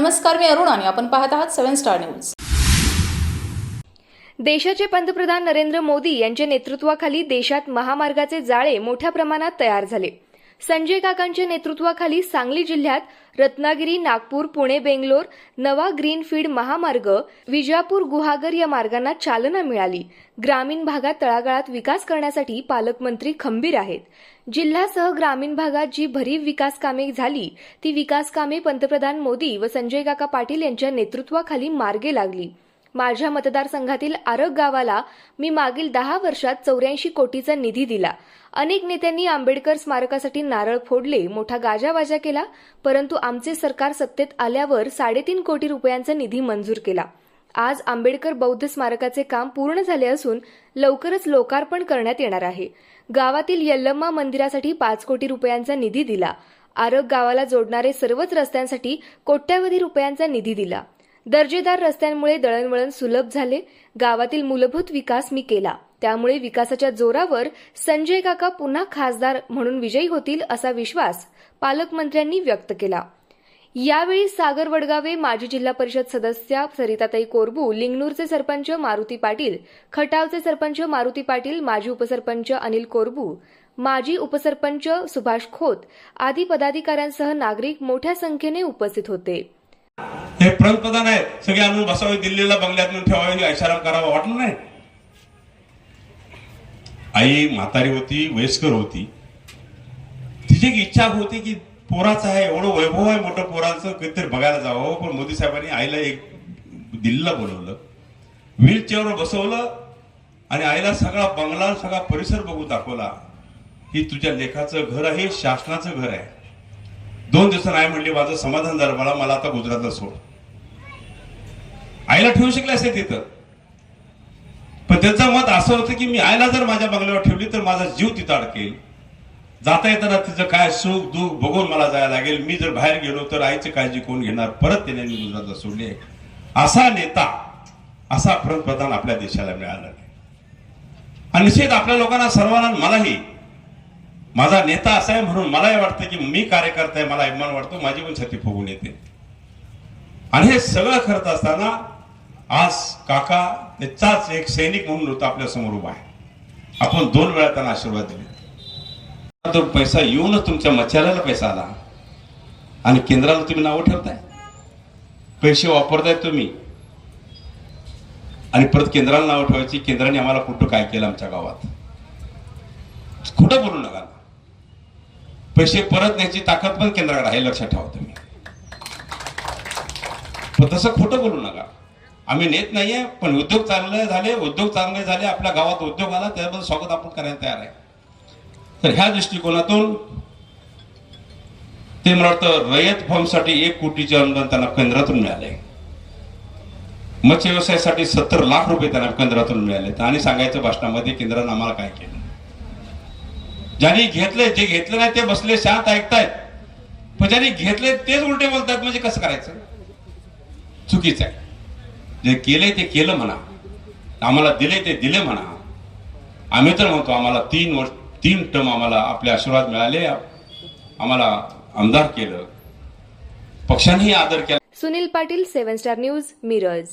नमस्कार मी अरुण आणि आपण पाहत आहात सेव्हन स्टार न्यूज. देशाचे पंतप्रधान नरेंद्र मोदी यांच्या नेतृत्वाखाली देशात महामार्गाचे जाळे मोठ्या प्रमाणात तयार झाले. संजय काकांच्या नेतृत्वाखाली सांगली जिल्ह्यात रत्नागिरी नागपूर पुणे बेंगलोर नवा ग्रीनफील्ड महामार्ग विजापूर गुहागर या मार्गांना चालना मिळाली. ग्रामीण भागात तळागाळात विकास करण्यासाठी पालकमंत्री खंबीर आहेत. जिल्ह्यासह ग्रामीण भागात जी भरीव विकास कामे झाली ती विकास कामे पंतप्रधान मोदी व संजय काका पाटील यांच्या नेतृत्वाखाली मार्गे लागली. माझ्या मतदारसंघातील आरग गावाला मी मागील दहा वर्षात चौऱ्याऐंशी कोटीचा निधी दिला. अनेक नेत्यांनी आंबेडकर स्मारकासाठी नारळ फोडले मोठा गाजावाजा केला परंतु आमचे सरकार सत्तेत आल्यावर साडेतीन कोटी रुपयांचा निधी मंजूर केला. आज आंबेडकर बौद्ध स्मारकाचे काम पूर्ण झाले असून लवकरच लोकार्पण करण्यात येणार आहे. गावातील यल्लम्मा मंदिरासाठी पाच कोटी रुपयांचा निधी दिला. आरग गावाला जोडणारे सर्वच रस्त्यांसाठी कोट्यावधी रुपयांचा निधी दिला. दर्जेदार रस्त्यांमुळे दळणवळण सुलभ झाले. गावातील मूलभूत विकास मी केला. त्यामुळे विकासाच्या जोरावर संजय काका पुन्हा खासदार म्हणून विजयी होतील असा विश्वास पालकमंत्र्यांनी व्यक्त केला. यावेळी सागर वडगावे माजी जिल्हा परिषद सदस्या सरिताताई कोरबू लिंगनूरचे सरपंच मारुती पाटील खटावचे सरपंच मारुती पाटील माजी उपसरपंच अनिल कोरबू माजी उपसरपंच सुभाष खोत आदी पदाधिकाऱ्यांसह नागरिक मोठ्या संख्येने उपस्थित होते. हे पंतप्रधान आहेत. सगळे आणून बसावे दिल्लीला बंगल्यात ठेवावे ऐशाराम करावा. वाटलं नाही? आई म्हातारी होती वयस्कर होती. तिची एक इच्छा होती की पोराचं आहे एवढं वैभव आहे मोठं पोरांचं कधीतरी बघायला जावं. पण मोदी साहेबांनी आईला एक दिल्लीला बोलवलं. व्हील बसवलं आणि आईला सगळा बंगला सगळा परिसर बघून दाखवला. ही तुझ्या लेखाचं घर आहे शासनाचं घर आहे. दोन दिवसांना आई म्हणली माझं समाधान झालं मला मला आता गुजरातला सोड. आईला ठेवू शकले असते तिथं. पण त्यांचं मत असं होतं की मी आईला जर माझ्या बंगल्यावर ठेवली तर माझा जीव तिथं अडकेल. जाता येताना तिचं काय सुख दुःख बघून मला जायला लागेल. मी जर बाहेर गेलो तर आईची काळजी कोण घेणार? परत त्याने मी गुजरातला सोडले. असा नेता असा पंतप्रधान आपल्या देशाला मिळाला नाही. आणि निश्चित आपल्या लोकांना सर्वांना मलाही माझा नेता असा आहे म्हणून मलाही वाटतं की मी कार्यकर्ता आहे मला अभिमान वाटतो माझी पण छाती फुगून येते. आणि हे सगळं करत असताना आज काका त्याचाच एक सैनिक म्हणून होता आपल्यासमोर उभा आहे. आपण दोन वेळा त्यांना आशीर्वाद दिले. तो पैसा येऊनच तुमच्या मच्छाराला पैसा आला. आणि केंद्राला तुम्ही नावं ठेवताय. पैसे वापरताय तुम्ही. आणि परत केंद्राला नावं ठेवायची केंद्राने आम्हाला कुठं काय केलं आमच्या गावात? कुठं बोलू नका. पैसे परत न्यायची ताकद पण केंद्राकडे आहे लक्षात ठेवा तुम्ही. पण तसं खोटं बोलू नका. आम्ही नेत नाहीये पण उद्योग चांगले झाले उद्योग चांगले झाले आपल्या गावात उद्योग आला त्याबद्दल स्वागत आपण करायला तयार आहे. तर ह्या दृष्टिकोनातून ते मला वाटतं रयत फॉर्मसाठी एक कोटीचे अनुदान त्यांना केंद्रातून मिळाले. मत्स्य व्यवसायासाठी सत्तर लाख रुपये त्यांना केंद्रातून मिळाले. आणि सांगायचं भाषणामध्ये केंद्रानं आम्हाला काय केलं? ज्यांनी घेतले जे घेतलं नाही ते बसले शांत ऐकतायत. पण ज्यांनी घेतले तेच उलटे बोलतात म्हणजे कसं करायचं? चुकीचं आहे. जे केले ते केलं म्हणा. आम्हाला दिले ते दिले म्हणा. आम्ही तर म्हणतो आम्हाला तीन वर्ष तीन टर्म आम्हाला आपले आशीर्वाद मिळाले. आम्हाला आमदार केलं. पक्षानेही आदर केला. Sunil Patil seven star news Miraj.